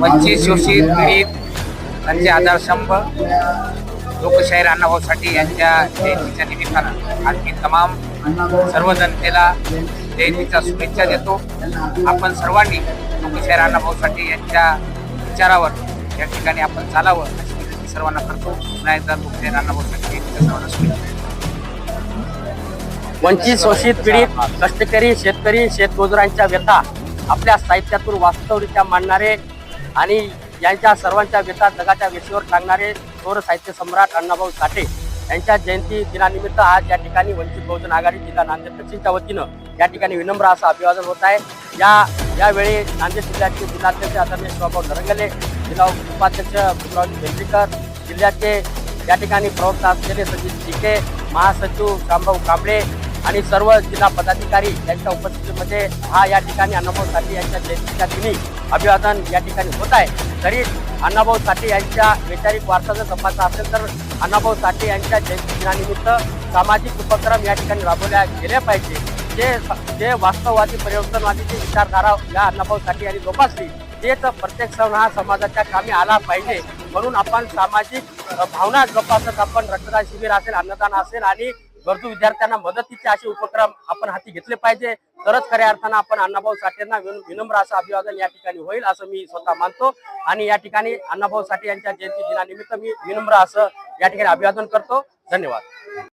पंचवीस शोषित पीडित त्यांचे आधारस्तंभ लोकशाहीर अण्णाभाऊसाठी यांच्या जयंतीच्या निमित्तानं आणखी तमाम सर्व जनतेला जयंतीच्या शुभेच्छा देतो. आपण सर्वांनी लोकशाहीर अण्णाभाऊसाठी यांच्या विचारावर या ठिकाणी आपण चालावं अशी विनंती सर्वांना करतो. पुन्हा एकदा लोकशाहीर अण्णाभाऊसाठी जयंतीच्या सर्वांना शुभेच्छा वंचित शोषित पीडित कष्टकरी शेतकरी शेतमजुरांच्या व्यथा आपल्या साहित्यातून वास्तवरित्या मांडणारे आणि यांच्या सर्वांच्या व्यथा जगाच्या वेशीवर टाकणारे थोर साहित्य सम्राट अण्णाभाऊ साठे यांच्या जयंती दिनानिमित्त आज या ठिकाणी वंचित बहुजन आघाडी जिल्हा नांदेड दक्षिणच्या वतीनं या ठिकाणी विनम्र असं अभिवादन होत आहे. या यावेळी नांदेड जिल्ह्याचे जिल्हाध्यक्ष आदरणीय शिवाभाऊ धरंगले जिल्हा उपाध्यक्ष बुधरावजी बेंद्रीकर जिल्ह्याचे या ठिकाणी प्रवक्ता असलेले सचिन शिके महासचिव श्यामभाऊ कांबळे आणि सर्व जिल्हा पदाधिकारी यांच्या उपस्थितीमध्ये हा या ठिकाणी अण्णाभाऊ साठे यांच्या जयंतीच्या दिनी अभिवादन या ठिकाणी होत आहे. तरी अण्णाभाऊ साठे यांच्या वैचारिक वारसा जपायचा असेल तर अण्णाभाऊ साठे यांच्या जयंती दिनानिमित्त सामाजिक उपक्रम या ठिकाणी राबवल्या गेले पाहिजे. जे जे वास्तववादी परिवर्तनवादीचे विचारधारा या अण्णाभाऊ साठे यांनी जोपासली तेच प्रत्येक सण हा समाजाच्या कामी आला पाहिजे. म्हणून आपण सामाजिक भावना जोपासत आपण रक्तदान शिबिर असेल अन्नदान असेल आणि गरजू विद्यार्थ्यांना मदतीचे असे उपक्रम आपण हाती घेतले पाहिजे. तरच खऱ्या अर्थानं आपण अण्णाभाऊ साठेंना विनम्र असं अभिवादन या ठिकाणी होईल असं मी स्वतः मानतो. आणि या ठिकाणी अण्णाभाऊ साठे यांच्या जयंती दिनानिमित्त मी विनम्र असं या ठिकाणी अभिवादन करतो. धन्यवाद.